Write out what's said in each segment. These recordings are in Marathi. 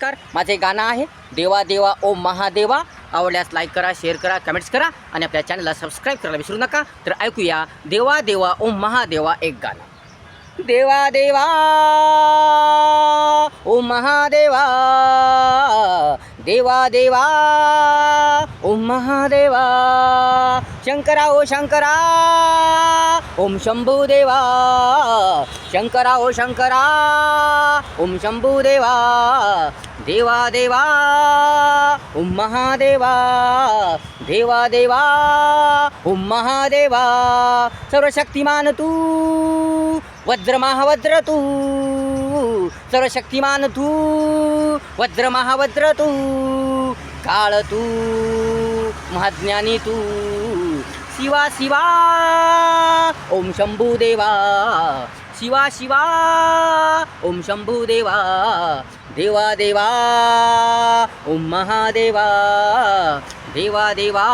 नमस्कार. माझे गाणं आहे. देवा देवा ओम महादेवा. आवडल्यास लाईक करा शेअर करा कमेंट्स करा आणि आपल्या चॅनलला सबस्क्राईब करायला विसरू नका. तर ऐकूया देवा देवा ओम महादेवा एक गाणं. देवा देवा ओम महादेवा. देवा देवा ओम महादेवा शंकरा ओ शंकरा ओम शंभू देवा शंकरा ओ शंकरा ओम शंभू देवा देवा देवा ओम महादेवा देवा देवा ओम महादेवा सर्वशक्तिमान तू वज्र तू सर्वशक्तिमान तू वज्र तू काळ तू महाज्ञानी तू शिवा शिवा ओम शंभू देवा शिवा शिवा ओम शंभू देवा देवा देवा ओम महादेवा देवा देवा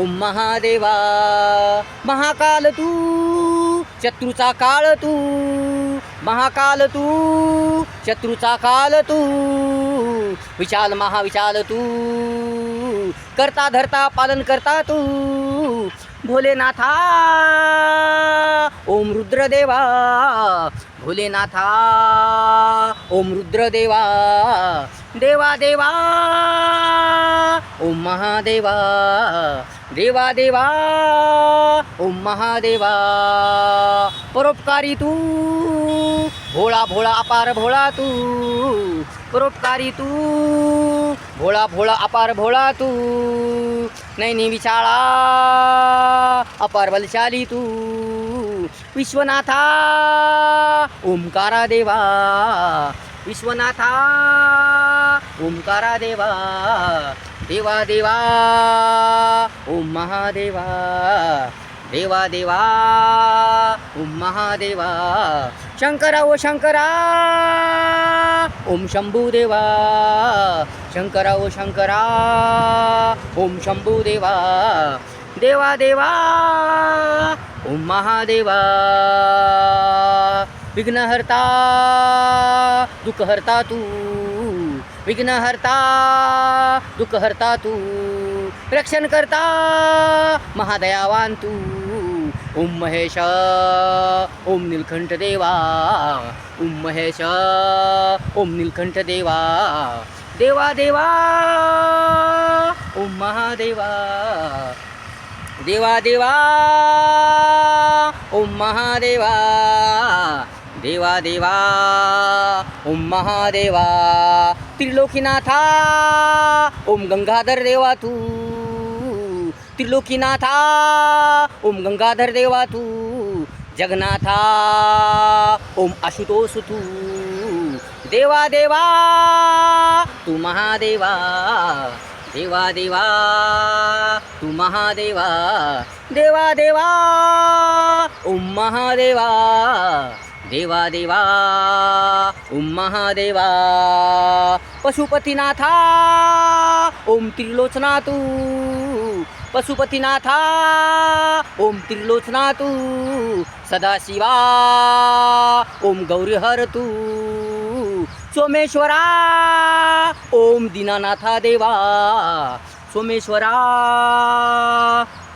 ओम महादेवा महाकाल तू शत्रूचा काळ तू महाकाल तू शत्रूचा काल तू विशाल महाविशाल तू करता धरता पालन करता तू भोलेनाथा ओम रुद्रदेवा भोलेनाथा ओम रुद्रदेवा देवा देवा ओम महादेवा देवा देवा ओम महादेवा परोपकारी तू भोळा भोळा अपार भोळा तू परोपकारी तू भोळा भोळा अपार भोळा तू नैनी विशाळा अपार बलशाली तू विश्वनाथा ओंकारा देवा. विश्वनाथा ओंकारा देवा. देवा देवा ओम महादेवा. देवा देवा ओम महादेवा. शंकरा ओ शंकरा ओम शंभू देवा. शंकरा ओ शंकरा ओम शंभू देवा. देवा देवा. ओम महादेवा. विघ्नहर्ता दुःखहर्ता तू. विघ्नहर्ता दुःखहर्ता तू. रक्षण करता महादयावान तू. ओम महेश ओम नीलकंठ देवा. ओम महेश ओम नीलकंठ देवा. देवा देवा ओम महादेवा. देवा देवा, ओम महादेवा, देवा देवा, ओम महादेवा, त्रिलोकीनाथा, ओम गंगाधर देवा तू, त्रिलोकीनाथा, ओम गंगाधर देवा तू, जगन्नाथा, ओम आशुतोष तू, देवा देवा, तू महादेवा देवा देवा तू महादेवा. देवा देवा. ओम महादेवा. देवा देवा ओम महादेवा. पशुपतीनाथा. ओम त्रिलोचना तू पशुपतीनाथा. ओम त्रिलोचना तू सदाशिवा. ओम गौरीहर तू सोमेश्वरा ओम दीनानाथा देवा सोमेश्वरा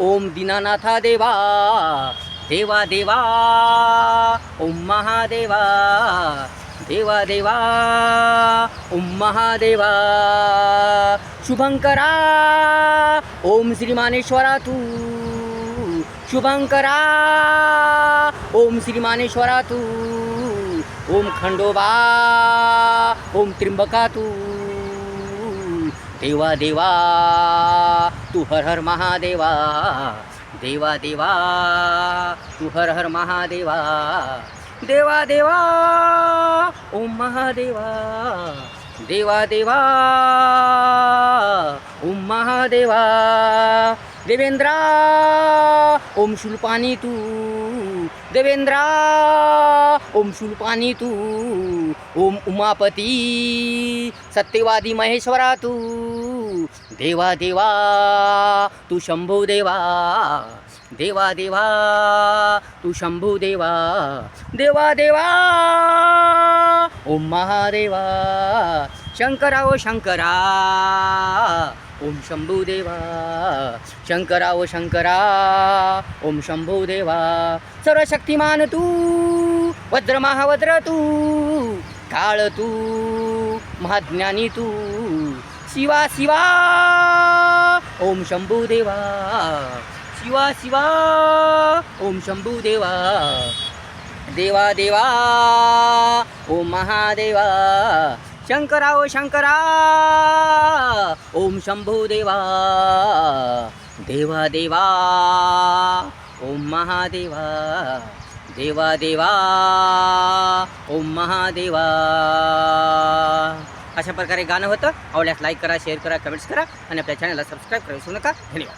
ओम दीनानाथा देवा देवा देवा ओम महादेवा देवा देवा ओम महादेवा शुभंकरा ओम श्रीमानेश्वरा तू शुभंकरा ओम श्रीमानेश्वरा तू। ओम खंडोबा ओम त्रिंबका तू देवा देवा तू हर हर महादेवा। देवा देवा तू हर हर महादेवा। देवा देवा ओम महादेवा। देवा देवा ओम महादेवा देवेंद्रा ओम शुल्पानी तू देवेंद्रा ओम शुल्पानी तू ओम उमापती सत्यवादी महेश्वरा तू देवा देवा तू शंभू देवा. देवा देवा तू शंभू देवा देवा देवा ओम महादेवा शंकरा ओ शंकरा ओम शंभू देवा शंकरा ओ शंकरा ओम शंभू देवा सर्व शक्तिमान तू वज्र महावज्र तू काळ तू महाज्ञानी तू शिवा शिवा ओम शंभू देवा शिवा शिवा. ओम शंभू देवा. देवा देवा. ओम महादेवा. शंकरा ओ शंकरा. ओम शंभू देवा. देवा देवा. ओम महादेवा. देवा देवा. ओम महादेवा. अशा प्रकारे गाणं होतं. आवडल्यास लाईक करा शेअर करा कमेंट्स करा आणि आपल्या चॅनलला सबस्क्राईब करा विसरू नका. धन्यवाद.